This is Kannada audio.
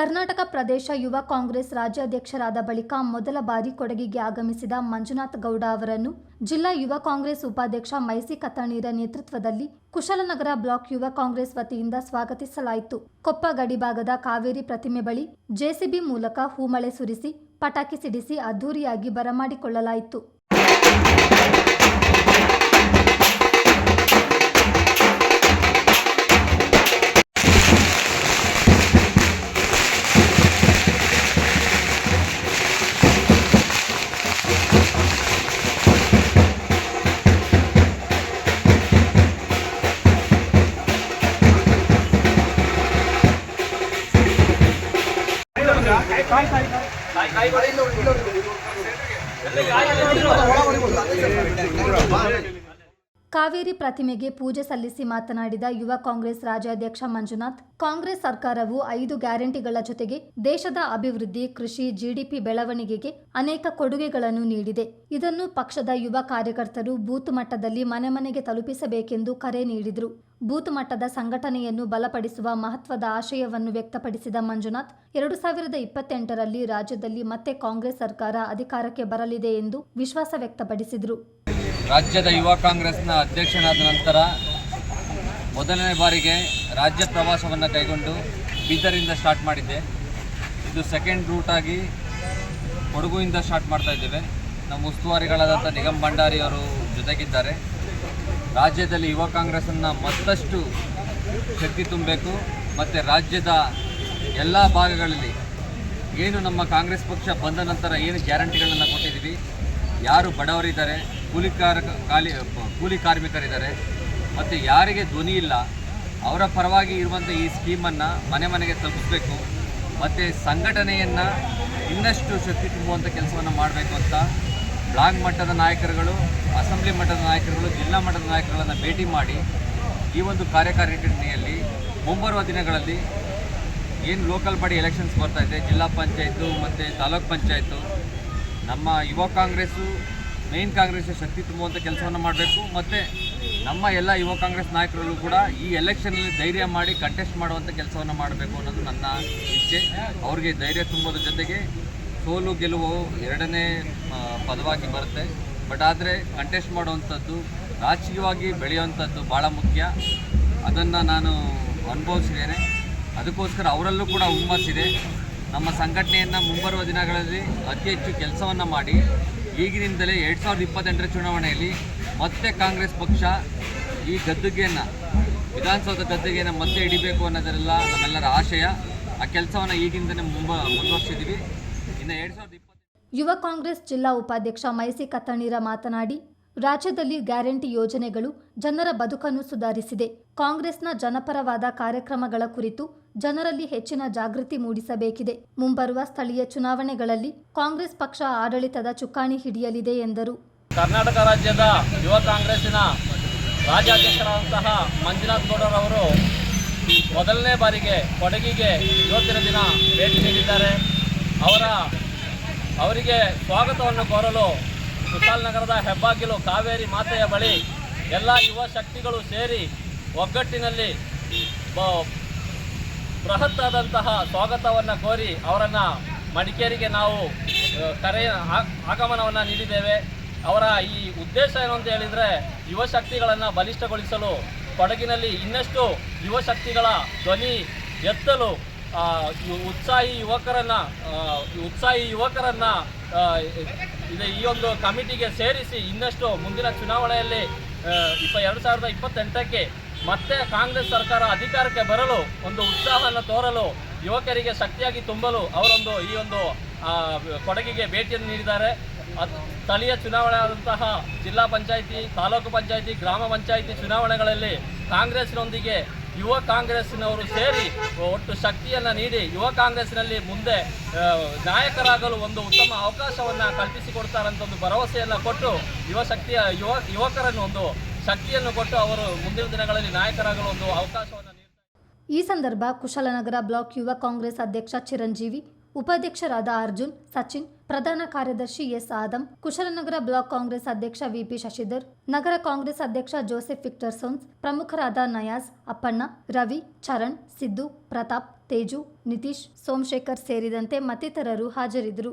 ಕರ್ನಾಟಕ ಪ್ರದೇಶ ಯುವ ಕಾಂಗ್ರೆಸ್ ರಾಜ್ಯಾಧ್ಯಕ್ಷರಾದ ಬಳಿಕ ಮೊದಲ ಬಾರಿ ಕೊಡಗಿಗೆ ಆಗಮಿಸಿದ ಮಂಜುನಾಥ್ ಗೌಡ ಅವರನ್ನು ಜಿಲ್ಲಾ ಯುವ ಕಾಂಗ್ರೆಸ್ ಉಪಾಧ್ಯಕ್ಷ ಮೈಸಿ ಕತ್ತಣೀರ ನೇತೃತ್ವದಲ್ಲಿ ಕುಶಲನಗರ ಬ್ಲಾಕ್ ಯುವ ಕಾಂಗ್ರೆಸ್ ವತಿಯಿಂದ ಸ್ವಾಗತಿಸಲಾಯಿತು. ಕೊಪ್ಪ ಗಡಿಭಾಗದ ಕಾವೇರಿ ಪ್ರತಿಮೆ ಬಳಿ ಜೆಸಿಬಿ ಮೂಲಕ ಹೂಮಳೆ ಸುರಿಸಿ, ಪಟಾಕಿ ಸಿಡಿಸಿ ಅದ್ದೂರಿಯಾಗಿ ಬರಮಾಡಿಕೊಳ್ಳಲಾಯಿತು. ಕಾವೇರಿ ಪ್ರತಿಮೆಗೆ ಪೂಜೆ ಸಲ್ಲಿಸಿ ಮಾತನಾಡಿದ ಯುವ ಕಾಂಗ್ರೆಸ್ ರಾಜ್ಯಾಧ್ಯಕ್ಷ ಮಂಜುನಾಥ್, ಕಾಂಗ್ರೆಸ್ ಸರ್ಕಾರವು ಐದು ಗ್ಯಾರಂಟಿಗಳ ಜೊತೆಗೆ ದೇಶದ ಅಭಿವೃದ್ಧಿ, ಕೃಷಿ, ಜಿಡಿಪಿ ಬೆಳವಣಿಗೆಗೆ ಅನೇಕ ಕೊಡುಗೆಗಳನ್ನು ನೀಡಿದೆ. ಇದನ್ನು ಪಕ್ಷದ ಯುವ ಕಾರ್ಯಕರ್ತರು ಬೂತ್ ಮಟ್ಟದಲ್ಲಿ ಮನೆ ಮನೆಗೆ ತಲುಪಿಸಬೇಕೆಂದು ಕರೆ ನೀಡಿದರು. ಬೂತ್ ಮಟ್ಟದ ಸಂಘಟನೆಯನ್ನು ಬಲಪಡಿಸುವ ಮಹತ್ವದ ಆಶಯವನ್ನು ವ್ಯಕ್ತಪಡಿಸಿದ ಮಂಜುನಾಥ್, ಎರಡು ಸಾವಿರದ ಇಪ್ಪತ್ತೆಂಟರಲ್ಲಿ ರಾಜ್ಯದಲ್ಲಿ ಮತ್ತೆ ಕಾಂಗ್ರೆಸ್ ಸರ್ಕಾರ ಅಧಿಕಾರಕ್ಕೆ ಬರಲಿದೆ ಎಂದು ವಿಶ್ವಾಸ ವ್ಯಕ್ತಪಡಿಸಿದರು. ರಾಜ್ಯದ ಯುವ ಕಾಂಗ್ರೆಸ್ನ ಅಧ್ಯಕ್ಷನಾದ ನಂತರ ಮೊದಲನೇ ಬಾರಿಗೆ ರಾಜ್ಯ ಪ್ರವಾಸವನ್ನು ಕೈಗೊಂಡು ಬೀದರಿಂದ ಸ್ಟಾರ್ಟ್ ಮಾಡಿದ್ದೆ. ಇದು ಸೆಕೆಂಡ್ ರೂಟ್ ಆಗಿ ಕೊಡಗುವಿಂದ ಸ್ಟಾರ್ಟ್ ಮಾಡ್ತಾ ಇದ್ದೇವೆ. ನಮ್ಮ ಉಸ್ತುವಾರಿಗಳಾದಂಥ ನಿಗಮ್ ಭಂಡಾರಿ ಅವರು ಜೊತೆಗಿದ್ದಾರೆ. ರಾಜ್ಯದಲ್ಲಿ ಯುವ ಕಾಂಗ್ರೆಸ್ಸನ್ನು ಮತ್ತಷ್ಟು ಶಕ್ತಿ ತುಂಬಬೇಕು. ಮತ್ತು ರಾಜ್ಯದ ಎಲ್ಲ ಭಾಗಗಳಲ್ಲಿ ಏನು ನಮ್ಮ ಕಾಂಗ್ರೆಸ್ ಪಕ್ಷ ಬಂದ ನಂತರ ಏನು ಗ್ಯಾರಂಟಿಗಳನ್ನು ಕೊಟ್ಟಿದ್ದೀವಿ. ಯಾರು ಬಡವರಿದ್ದಾರೆ, ಕೂಲಿ ಕಾರ ಖಾಲಿ, ಕೂಲಿ ಕಾರ್ಮಿಕರಿದ್ದಾರೆ. ಮತ್ತು ಯಾರಿಗೆ ಧ್ವನಿ ಇಲ್ಲ, ಅವರ ಪರವಾಗಿ ಇರುವಂಥ ಈ ಸ್ಕೀಮನ್ನು ಮನೆ ಮನೆಗೆ ತಲುಪಿಸಬೇಕು. ಮತ್ತು ಸಂಘಟನೆಯನ್ನು ಇನ್ನಷ್ಟು ಶಕ್ತಿ ತುಂಬುವಂಥ ಕೆಲಸವನ್ನು ಮಾಡಬೇಕು ಅಂತ ಬ್ಲಾಕ್ ಮಟ್ಟದ ನಾಯಕರುಗಳು, ಅಸೆಂಬ್ಲಿ ಮಟ್ಟದ ನಾಯಕರುಗಳು, ಜಿಲ್ಲಾ ಮಟ್ಟದ ನಾಯಕರುಗಳನ್ನು ಭೇಟಿ ಮಾಡಿ ಈ ಒಂದು ಕಾರ್ಯಕಾರಿಣಿಯಲ್ಲಿ ಮುಂಬರುವ ದಿನಗಳಲ್ಲಿ ಏನು ಲೋಕಲ್ ಬಾಡಿ ಎಲೆಕ್ಷನ್ಸ್ ಬರ್ತಾ ಇದೆ, ಜಿಲ್ಲಾ ಪಂಚಾಯತು ಮತ್ತು ತಾಲೂಕ್ ಪಂಚಾಯತು ನಮ್ಮ ಯುವ ಕಾಂಗ್ರೆಸ್ಸು ಮೇನ್ ಕಾಂಗ್ರೆಸ್ ಶಕ್ತಿ ತುಂಬುವಂಥ ಕೆಲಸವನ್ನು ಮಾಡಬೇಕು, ಮತ್ತು ನಮ್ಮ ಎಲ್ಲ ಯುವ ಕಾಂಗ್ರೆಸ್ ನಾಯಕರಲ್ಲೂ ಕೂಡ ಈ ಎಲೆಕ್ಷನಲ್ಲಿ ಧೈರ್ಯ ಮಾಡಿ ಕಂಟೆಸ್ಟ್ ಮಾಡುವಂಥ ಕೆಲಸವನ್ನು ಮಾಡಬೇಕು ಅನ್ನೋದು ನನ್ನ ಇಚ್ಛೆ. ಅವ್ರಿಗೆ ಧೈರ್ಯ ತುಂಬೋದ್ರ ಜೊತೆಗೆ ಸೋಲು ಗೆಲುವು ಎರಡನೇ ಪದವಾಗಿ ಬರುತ್ತೆ. ಬಟ್ ಆದರೆ ಕಂಟೆಸ್ಟ್ ಮಾಡುವಂಥದ್ದು, ರಾಜಕೀಯವಾಗಿ ಬೆಳೆಯುವಂಥದ್ದು ಭಾಳ ಮುಖ್ಯ. ಅದನ್ನು ನಾನು ಅನುಭವಿಸಿದ್ದೇನೆ. ಅದಕ್ಕೋಸ್ಕರ ಅವರಲ್ಲೂ ಕೂಡ ಹುಮ್ಮಸ್ಸಿದೆ ನಮ್ಮ ಸಂಘಟನೆಯನ್ನು ಮುಂಬರುವ ದಿನಗಳಲ್ಲಿ ಅತಿ ಹೆಚ್ಚು ಕೆಲಸವನ್ನು ಮಾಡಿ, ಈಗಿನಿಂದಲೇ ಎರಡು ಸಾವಿರದ ಇಪ್ಪತ್ತೆಂಟರ ಚುನಾವಣೆಯಲ್ಲಿ ಮತ್ತೆ ಕಾಂಗ್ರೆಸ್ ಪಕ್ಷ ಈ ಗದ್ದುಗೆಯನ್ನು, ವಿಧಾನಸೌಧ ಗದ್ದುಗೆಯನ್ನು ಮತ್ತೆ ಹಿಡಿಬೇಕು ಅನ್ನೋದರೆಲ್ಲ ನಮ್ಮೆಲ್ಲರ ಆಶಯ. ಆ ಕೆಲಸವನ್ನು ಈಗಿಂದಲೇ ಮುಂಬ ಮುಂದುವರ್ಸಿದ್ದೀವಿ ಯುವ ಕಾಂಗ್ರೆಸ್ ಜಿಲ್ಲಾ ಉಪಾಧ್ಯಕ್ಷ ಮೈಸಿ ಕತ್ತಣೀರ ಮಾತನಾಡಿ ರಾಜ್ಯದಲ್ಲಿ ಗ್ಯಾರಂಟಿ ಯೋಜನೆಗಳು ಜನರ ಬದುಕನ್ನು ಸುಧಾರಿಸಿದೆ. ಕಾಂಗ್ರೆಸ್ನ ಜನಪರವಾದ ಕಾರ್ಯಕ್ರಮಗಳ ಕುರಿತು ಜನರಲ್ಲಿ ಹೆಚ್ಚಿನ ಜಾಗೃತಿ ಮೂಡಿಸಬೇಕಿದೆ. ಮುಂಬರುವ ಸ್ಥಳೀಯ ಚುನಾವಣೆಗಳಲ್ಲಿ ಕಾಂಗ್ರೆಸ್ ಪಕ್ಷ ಆಡಳಿತದ ಚುಕ್ಕಾಣಿ ಹಿಡಿಯಲಿದೆ ಎಂದರು. ಕರ್ನಾಟಕ ರಾಜ್ಯದ ಯುವ ಕಾಂಗ್ರೆಸ್ಸಿನ ರಾಜ್ಯಾಧ್ಯಕ್ಷರಾದಂತಹ ಮಂಜುನಾಥ್ ಗೌಡರವರು ಮೊದಲನೇ ಬಾರಿಗೆ ಕೊಡಗಿಗೆ ಇವತ್ತಿನ ದಿನ ಭೇಟಿ ನೀಡಿದ್ದಾರೆ. ಅವರ, ಅವರಿಗೆ ಸ್ವಾಗತವನ್ನು ಕೋರಲು ಕುಶಾಲನಗರದ ಹೆಬ್ಬಾಗಿಲು ಕಾವೇರಿ ಮಾತೆಯ ಬಳಿ ಎಲ್ಲ ಯುವ ಶಕ್ತಿಗಳು ಸೇರಿ ಒಗ್ಗಟ್ಟಿನಲ್ಲಿ ಬೃಹತ್ತಾದಂತಹ ಸ್ವಾಗತವನ್ನು ಕೋರಿ ಅವರನ್ನು ಮಡಿಕೇರಿಗೆ ನಾವು ಕರೆಯ ಆಗಮನವನ್ನು ನೀಡಿದ್ದೇವೆ. ಅವರ ಈ ಉದ್ದೇಶ ಏನು ಅಂತ ಹೇಳಿದರೆ ಯುವ ಶಕ್ತಿಗಳನ್ನು ಬಲಿಷ್ಠಗೊಳಿಸಲು, ಕೊಡಗಿನಲ್ಲಿ ಇನ್ನಷ್ಟು ಯುವ ಶಕ್ತಿಗಳ ಧ್ವನಿ ಎತ್ತಲು ಉತ್ಸಾಹಿ ಯುವಕರನ್ನ ಉತ್ಸಾಹಿ ಯುವಕರನ್ನ ಈ ಒಂದು ಕಮಿಟಿಗೆ ಸೇರಿಸಿ ಇನ್ನಷ್ಟು ಮುಂದಿನ ಚುನಾವಣೆಯಲ್ಲಿ ಇಪ್ಪ ಎರಡು ಸಾವಿರದ ಇಪ್ಪತ್ತೆಂಟಕ್ಕೆ ಮತ್ತೆ ಕಾಂಗ್ರೆಸ್ ಸರ್ಕಾರ ಅಧಿಕಾರಕ್ಕೆ ಬರಲು, ಒಂದು ಉತ್ಸಾಹವನ್ನು ತೋರಲು, ಯುವಕರಿಗೆ ಶಕ್ತಿಯಾಗಿ ತುಂಬಲು ಅವರೊಂದು ಈ ಒಂದು ಕೊಡಗಿಗೆ ಭೇಟಿಯನ್ನು ನೀಡಿದ್ದಾರೆ. ಸ್ಥಳೀಯ ಚುನಾವಣೆ ಆದಂತಹ ಜಿಲ್ಲಾ ಪಂಚಾಯಿತಿ, ತಾಲೂಕು ಪಂಚಾಯಿತಿ, ಗ್ರಾಮ ಪಂಚಾಯಿತಿ ಚುನಾವಣೆಗಳಲ್ಲಿ ಕಾಂಗ್ರೆಸ್ನೊಂದಿಗೆ ಯುವ ಕಾಂಗ್ರೆಸ್ನವರು ಸೇರಿ ಒಟ್ಟು ಶಕ್ತಿಯನ್ನು ನೀಡಿ ಯುವ ಕಾಂಗ್ರೆಸ್ನಲ್ಲಿ ಮುಂದೆ ನಾಯಕರಾಗಲು ಒಂದು ಉತ್ತಮ ಅವಕಾಶವನ್ನು ಕಲ್ಪಿಸಿಕೊಡ್ತಾರಂತ ಒಂದು ಭರವಸೆಯನ್ನು ಕೊಟ್ಟು ಯುವ ಶಕ್ತಿಯ, ಯುವ, ಯುವಕರನ್ನು ಒಂದು ಶಕ್ತಿಯನ್ನು ಕೊಟ್ಟು ಅವರು ಮುಂದಿನ ದಿನಗಳಲ್ಲಿ ನಾಯಕರಾಗಲು ಒಂದು ಅವಕಾಶವನ್ನು ಈ ಸಂದರ್ಭ ಕುಶಲನಗರ ಬ್ಲಾಕ್ ಯುವ ಕಾಂಗ್ರೆಸ್ ಅಧ್ಯಕ್ಷ ಚಿರಂಜೀವಿ ಉಪಾಧ್ಯಕ್ಷರಾದ ಅರ್ಜುನ್, ಸಚಿನ್, ಪ್ರಧಾನ ಕಾರ್ಯದರ್ಶಿ ಎಸ್. ಆದಂ ಕುಶಲನಗರ ಬ್ಲಾಕ್ ಕಾಂಗ್ರೆಸ್ ಅಧ್ಯಕ್ಷ ವಿಪಿ ಶಶಿಧರ್, ನಗರ ಕಾಂಗ್ರೆಸ್ ಅಧ್ಯಕ್ಷ ಜೋಸೆಫ್ ವಿಕ್ಟರ್ ಸೋನ್ಸ್, ಪ್ರಮುಖರಾದ ನಯಾಸ್ ಅಪ್ಪಣ್ಣ, ರವಿ, ಚರಣ್, ಸಿದ್ದು, ಪ್ರತಾಪ್, ತೇಜು, ನಿತೀಶ್, ಸೋಮಶೇಖರ್ ಸೇರಿದಂತೆ ಮತ್ತಿತರರು ಹಾಜರಿದ್ದರು.